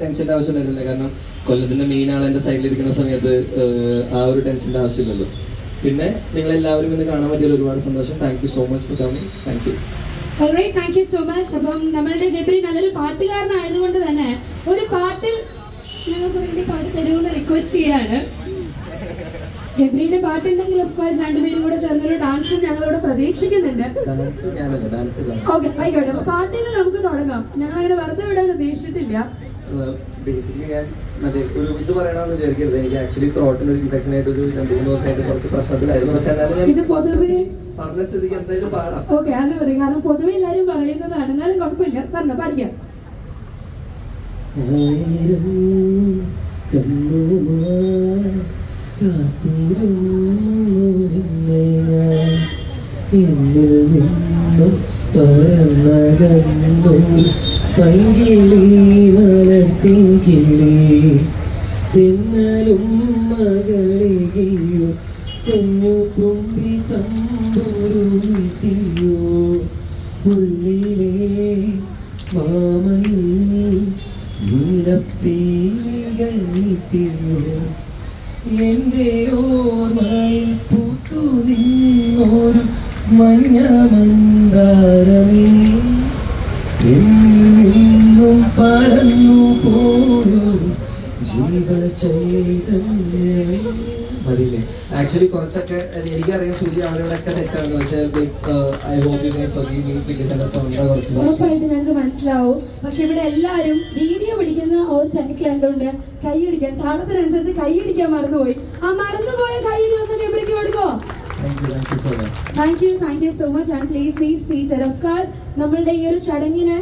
ടെൻഷന്റെ ആവശ്യം ഉണ്ടായിരുന്നില്ല കാരണം കൊല്ലത്തിന്റെ മെയിൻ ആൾ സൈഡിൽ ഇരിക്കുന്ന സമയത്ത് ആ ഒരു ടെൻഷന്റെ ആവശ്യമില്ലല്ലോ. പിന്നെ നിങ്ങൾ എല്ലാവരും ഇന്ന് കാണാൻ പറ്റിയ ഒരുപാട് സന്തോഷം. Thank you so much for coming thank you thank you so much അപ്പം നമ്മളുടെ ഗബ്രി നല്ലൊരു പാട്ടുകാരനായതുകൊണ്ട് തന്നെ ഒരു പാട്ടിൽ ഞങ്ങൾക്ക് വേണ്ടി പാട്ട് തരുമെന്ന് റിക്വസ്റ്റ് ചെയ്യാണ്. ഗബ്രിയുടെ പാട്ടുണ്ടെങ്കിൽ ഓഫ് കോഴ്സ് രണ്ടുപേരും കൂടെ ചേർന്നൊരു ഡാൻസ് ഞങ്ങളോട് പ്രതീക്ഷിക്കുന്നുണ്ട്. ഓക്കെ ആയിക്കോട്ടെ. അപ്പൊ പാട്ടിൽ നമുക്ക് തുടങ്ങാം. ഞങ്ങൾ അങ്ങനെ വെറുതെ വിടാൻ ഉദ്ദേശിച്ചിട്ടില്ല. ബേസിക്കലി ഞാൻ മറ്റേ ഒരു ഇത് പറയണമെന്ന് വിചാരിക്കരുത്. എനിക്ക് ആക്ച്വലി ത്രോട്ടിന് ഒരു ഇൻഫെക്ഷൻ ആയിട്ട് ഒരു രണ്ട് മൂന്ന് ദിവസമായിട്ട് കുറച്ച് പ്രശ്നത്തിലായിരുന്നു. പക്ഷെ എന്നാലും ഇത് പൊതുവെ പറഞ്ഞ സ്ഥിതിക്ക് എന്തായാലും പാടാം. ഓക്കെ അത് പറയും. കാരണം പൊതുവെ എല്ലാരും പറയുന്നതാണ് എന്നാലും കുഴപ്പമില്ല. പറഞ്ഞോ ഞാൻ. എന്നിൽ നിന്നും പറന്നകന്നു പൈകിളി കിളി തിന്നലും മകളികയോ കുഞ്ഞു തുമ്പി തമ്പുരു വീട്ടിയോ ഉള്ളിലെ മാമയിൽ നീലപ്പീലികൾ നീട്ടിയോ. എന്റെ ഓർമ്മയിൽ പൂത്തു നിന്നൊരു മഞ്ഞ മന്ദാരമേ മതിയില്ലേ? ആക്ച്വലി കുറച്ചൊക്കെ എനിക്കറിയാം സൂര്യ അവരോടൊക്കെ തെറ്റാണ് പക്ഷേ I hope you guys forgive me because എന്റെ തൊണ്ട കുറച്ച് ഉറപ്പായിട്ട് ഞങ്ങൾക്ക് മനസ്സിലാവും. പക്ഷെ ഇവിടെ എല്ലാവരും വീഡിയോ പിടിക്കുന്ന ഒരു തിരക്കിൽ എന്തുകൊണ്ട് കൈയടിക്കാൻ താളത്തിനനുസരിച്ച് കൈയടിക്കാൻ മറന്നുപോയി. ആ മറന്നുപോയ കൈയടി ഒന്ന് ഗബ്രിക്ക് കൊടുക്കോ? Thank you thank you so much thank you thank you so much and please please seated of course നമ്മളുടെ ഈ ഒരു ചടങ്ങിന്